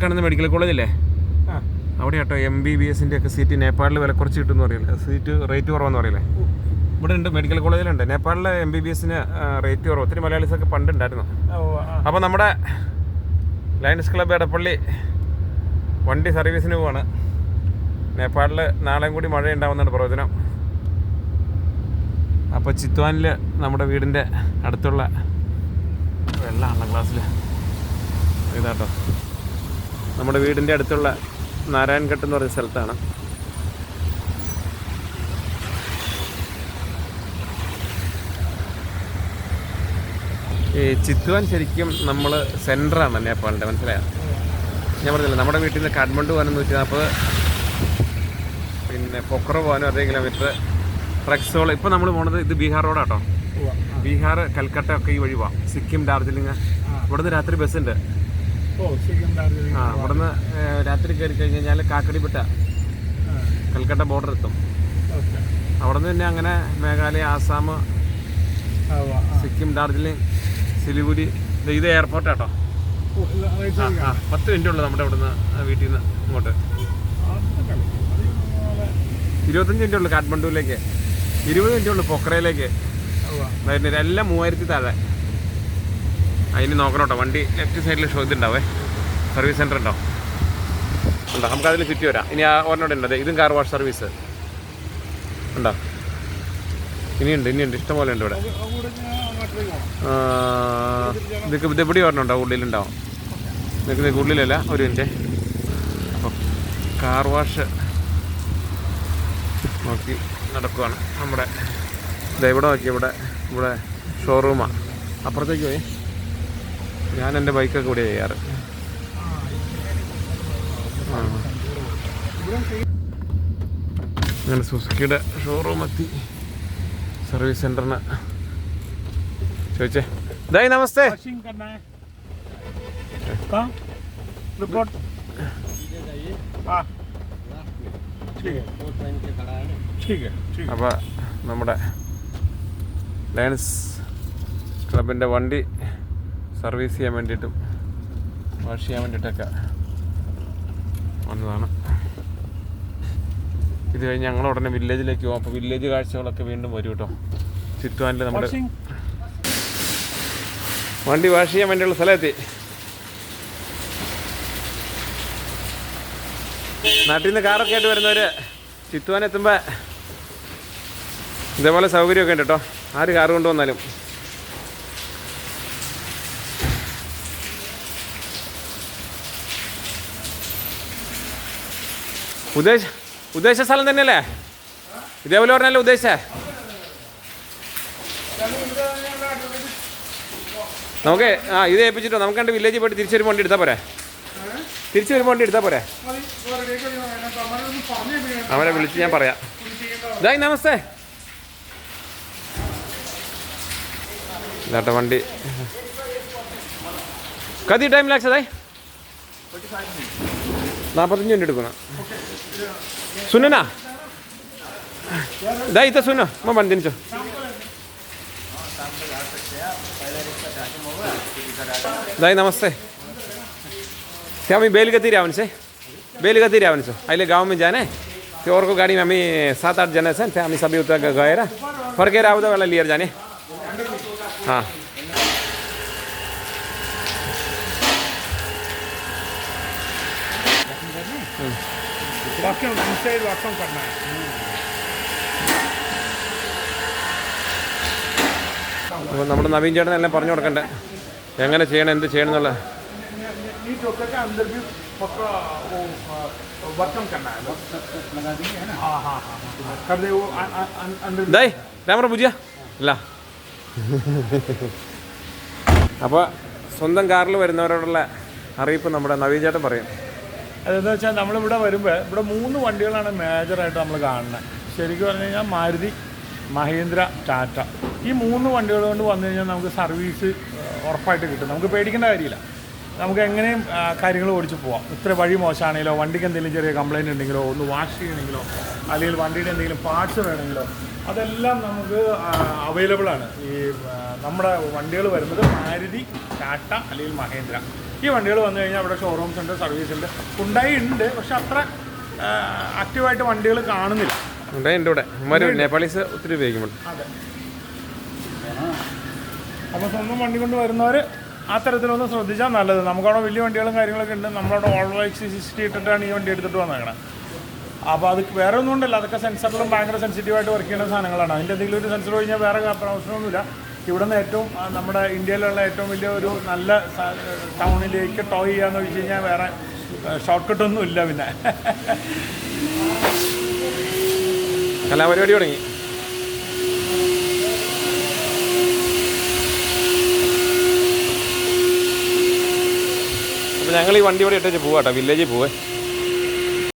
കാണുന്ന മെഡിക്കൽ കോളേജല്ലേ ആ. അവിടെ കേട്ടോ എം ബി ബി എസിന്റെ ഒക്കെ സീറ്റ് നേപ്പാളിൽ വില കുറച്ച് കിട്ടുമെന്ന് പറയില്ലേ? സീറ്റ് റേറ്റ് കുറവെന്ന് പറയില്ലേ? ഇവിടെ ഉണ്ട് മെഡിക്കൽ കോളേജിലുണ്ട് നേപ്പാളിലെ എം ബി ബി എസിന് റേറ്റ് കുറവ്. ഒത്തിരി മലയാളീസൊക്കെ പണ്ടുണ്ടായിരുന്നു. പണ്ട് ആ. അപ്പോൾ നമ്മുടെ ലയൺസ് ക്ലബ് എടപ്പള്ളി വണ്ടി സർവീസിന് പോവാണ്. നേപ്പാളിൽ നാളെയും കൂടി മഴ ഉണ്ടാവുന്നതാണ് പ്രവചനം അപ്പോൾ ചിത്വാനിൽ നമ്മുടെ വീടിന്റെ അടുത്തുള്ള വെള്ളമാണല്ലോ ക്ലാസ്സിൽ ഇതാട്ടോ. നമ്മുടെ വീടിന്റെ അടുത്തുള്ള നാരായൺഘട്ട് എന്ന് പറഞ്ഞ സ്ഥലത്താണ്. ഈ ചിത്വാൻ ശരിക്കും നമ്മൾ സെന്ററാണ് നേപ്പാളിന്റെ മനസ്സിലായോ? ഞാൻ പറഞ്ഞില്ല നമ്മുടെ വീട്ടിൽ നിന്ന് കാഠ്മണ്ഡു പോകാനും നൂറ്റി നാൽപ്പത് പിന്നെ പൊക്ര പോകാനും അതേ കിലോമീറ്റർ ട്രക്സോൾ ഇപ്പോൾ നമ്മൾ പോകുന്നത് ഇത് ബീഹാർ റോഡാട്ടോ. ബീഹാർ കൽക്കട്ട ഒക്കെ ഈ വഴി പോവാം. സിക്കിം ഡാർജിലിംഗ്. ഇവിടുന്ന് രാത്രി ബസ്സുണ്ട്. ആ അവിടുന്ന് രാത്രി കയറി കഴിഞ്ഞ് കഴിഞ്ഞാൽ കാക്കടിപ്പെട്ട കൽക്കട്ട ബോർഡർ എത്തും. അവിടുന്ന് തന്നെ അങ്ങനെ മേഘാലയ ആസാം. സിക്കിം ഡാർജിലിംഗ് സിലിഗുരി ഇത് എയർപോർട്ട് എയർപോർട്ടാട്ടോ ആ പത്ത് മിനിറ്റ് ഉള്ളു നമ്മുടെ ഇവിടുന്ന് വീട്ടിൽ നിന്ന് ഇങ്ങോട്ട്. ഇരുപത്തഞ്ച് മിനിറ്റ് ഉള്ളു കാഠ്മണ്ഡുവിലേക്ക്. ഇരുപത് മിനിറ്റ് ഉള്ളു പൊക്രയിലേക്ക്. വരുന്നില്ല എല്ലാം മൂവായിരത്തി താഴെ. അതിന് നോക്കണം കേട്ടോ വണ്ടി ലെഫ്റ്റ് സൈഡിൽ ഷോ ഇതുണ്ടാവേ. സർവീസ് സെന്റർ ഉണ്ടോ? ഉണ്ടോ? നമുക്കതിൽ ചുറ്റി വരാം. ഇനി ആ ഒരെണ്ണം ഉണ്ട്. ഇതും കാർ വാഷ് സർവീസ് ഉണ്ടോ? ഇനിയുണ്ട് ഇനിയുണ്ട്. ഇഷ്ടംപോലെ ഉണ്ട് ഇവിടെ. ഇതൊക്കെ ഇത് എവിടെ ഒരെണ്ണം ഉള്ളിലുണ്ടാവും. നിൽക്കുന്നത് ഉള്ളിലല്ല ഒരു മിനിറ്റ് അപ്പോൾ കാർ വാഷ് നോക്കി നടക്കുവാണ്. നമ്മുടെ ദേ ഇവിടെ നോക്കി ഇവിടെ ഇവിടെ ഷോറൂമാണ് അപ്പുറത്തേക്ക് പോയി. ഞാൻ എന്റെ ബൈക്കൊക്കെ കൂടെ ചെയ്യാറ്. അങ്ങനെ സുസുക്കിയുടെ ഷോറൂം എത്തി സർവീസ് സെന്ററിന്. ചോദിച്ചേ. ദൈ നമസ്തേ. റിപ്പോർട്ട് നമ്മുടെ ലയൺസ് ക്ലബിന്റെ വണ്ടി സർവീസ് ചെയ്യാൻ വേണ്ടിയിട്ടും വാഷ് ചെയ്യാൻ വേണ്ടിയിട്ടൊക്കെ വന്നതാണ്. ഇത് കഴിഞ്ഞ് ഞങ്ങൾ ഉടനെ വില്ലേജിലേക്ക് പോകും അപ്പോൾ വില്ലേജ് കാഴ്ചകളൊക്കെ വീണ്ടും വരും കേട്ടോ. ചുറ്റുവാനിൽ നമ്മുടെ വണ്ടി വാഷ് ചെയ്യാൻ വേണ്ടിയുള്ള സ്ഥലത്തെ നാട്ടിൽ നിന്ന് കാറൊക്കെ ആയിട്ട് വരുന്നവർ ചിത്തുവാനെത്തുമ്പോൾ ഇതേപോലെ സൗകര്യമൊക്കെ ഉണ്ട് കേട്ടോ. ആര് കാറ് കൊണ്ടുവന്നാലും. ഉദ്ദേശ ഉദ്ദേശ സ്ഥലം തന്നെയല്ലേ? ഇതേപോലെ പറഞ്ഞല്ലേ ഉദ്ദേശിച്ചേ. നമുക്ക് ആ ഇത് ഏൽപ്പിച്ചിട്ടോ? നമുക്ക് രണ്ട് വില്ലേജിൽ പോയിട്ട് തിരിച്ചു വണ്ടി എടുത്താൽ പോരെ? തിരിച്ചു വരുമ്പോൾ വണ്ടി എടുത്താൽ പോരെ? അവരെ വിളിച്ച് ഞാൻ പറയാം. ഇതായി നമസ്തേ. ഇതാട്ടെ വണ്ടി. കതി ടൈം ലാക്സ് അതായി നാൽപ്പത്തഞ്ച് മിനിറ്റ് എടുക്കണം. सुन ना। दाई तो सुन, मग बांधीनचं दाई नमस्ते. थे हमें बेलगति रहने से बेलगति रहने से गाँव में जाने. तो अर्क गाड़ी में हामी सात आठजना छन् त्यहाँ हम सभी उ गए फ़र्क आउँदा उसलाई लिएर जाने. हाँ. Hmm. हाँ वॉकिंग इनसाइड वॉकिंग करना है അപ്പോൾ നമ്മുടെ നവീൻ ചേട്ടൻ എല്ലാം പറഞ്ഞു കൊടുക്കണ്ടേ എങ്ങനെ ചെയ്യണം എന്ത് ചെയ്യണം എന്നുള്ള नीट होकर के अंदर भी पक्का वो वर्कम करना है लगा देंगे है ना हाँ हाँ हाँ कर दे वो अ- अ- अ- अंदर ദായ് ക്യാമറ പൂജ്യ ഇല്ല അപ്പോൾ സ്വന്തം കാറിൽ വരുന്നവരോടുള്ള അറിയിപ്പ് നമ്മുടെ നവീൻ ചേട്ടൻ പറയും അതെന്താ വെച്ചാൽ നമ്മളിവിടെ വരുമ്പോൾ ഇവിടെ മൂന്ന് വണ്ടികളാണ് മേജറായിട്ട് നമ്മൾ കാണുന്നത് ശരിക്കും പറഞ്ഞു കഴിഞ്ഞാൽ മാരുതി മഹീന്ദ്ര ടാറ്റ. ഈ മൂന്ന് വണ്ടികൾ കൊണ്ട് വന്നു കഴിഞ്ഞാൽ നമുക്ക് സർവീസ് ഉറപ്പായിട്ട് കിട്ടും. നമുക്ക് പേടിക്കേണ്ട കാര്യമില്ല. നമുക്ക് എങ്ങനെയും കാര്യങ്ങൾ ഓടിച്ച് പോവാം. ഇത്ര വഴി മോശമാണെങ്കിലോ വണ്ടിക്ക് എന്തെങ്കിലും ചെറിയ കംപ്ലൈന്റ് ഉണ്ടെങ്കിലോ ഒന്ന് വാഷ് ചെയ്യണമെങ്കിലോ അല്ലെങ്കിൽ വണ്ടിയുടെ എന്തെങ്കിലും പാർട്സ് വേണമെങ്കിലോ അതെല്ലാം നമുക്ക് അവൈലബിൾ ആണ്. ഈ നമ്മുടെ വണ്ടികൾ വരുന്നത് മാരുതി ടാറ്റ അല്ലെങ്കിൽ മഹേന്ദ്ര. ഈ വണ്ടികൾ വന്നു കഴിഞ്ഞാൽ അവിടെ ഷോറൂംസ് ഉണ്ട് സർവീസ് ഉണ്ട്. ഉണ്ടായി ഉണ്ട് പക്ഷെ അത്ര ആക്റ്റീവായിട്ട് വണ്ടികൾ കാണുന്നില്ല. ഉണ്ട് ഇവിടെ. നേപ്പാളീസ് ഒത്തിരി ഉപയോഗിക്കുമ്പോൾ അതെ. അപ്പോൾ സ്വന്തം വണ്ടി കൊണ്ട് വരുന്നവർ ആ തരത്തിലൊന്ന് ശ്രദ്ധിച്ചാൽ നല്ലത്. നമുക്കവിടെ വലിയ വണ്ടികളും കാര്യങ്ങളൊക്കെ ഉണ്ട്. നമ്മളവിടെ ഓൾവോ എക്സ് സിക്സ്റ്റി ഇട്ടിട്ടാണ് ഈ വണ്ടി എടുത്തിട്ട് വന്നേക്കണം. അപ്പോൾ അത് വേറെ ഒന്നും ഉണ്ടല്ലോ അതൊക്കെ സെൻസറിലും ഭയങ്കര സെൻസിറ്റീവായിട്ട് വർക്ക് ചെയ്യുന്ന സാധനങ്ങളാണ്. അതിന്റെ എന്തെങ്കിലും ഒരു സെൻസർ കഴിഞ്ഞാൽ വേറെ പ്രശ്നമൊന്നുമില്ല ഇവിടെ നിന്ന് ഏറ്റവും നമ്മുടെ ഇന്ത്യയിലുള്ള ഏറ്റവും വലിയ ഒരു നല്ല ടൗണിലേക്ക് ടോ ചെയ്യാന്ന് വെച്ച് കഴിഞ്ഞാൽ വേറെ ഷോർട്ട് കട്ടൊന്നും ഇല്ല പിന്നെ. കലാപരിപാടി തുടങ്ങി. ഞങ്ങൾ ഈ വണ്ടി ഇവിടെ ഇട്ടേച്ച് പോവാട്ടോ വില്ലേജിൽ പോവേ.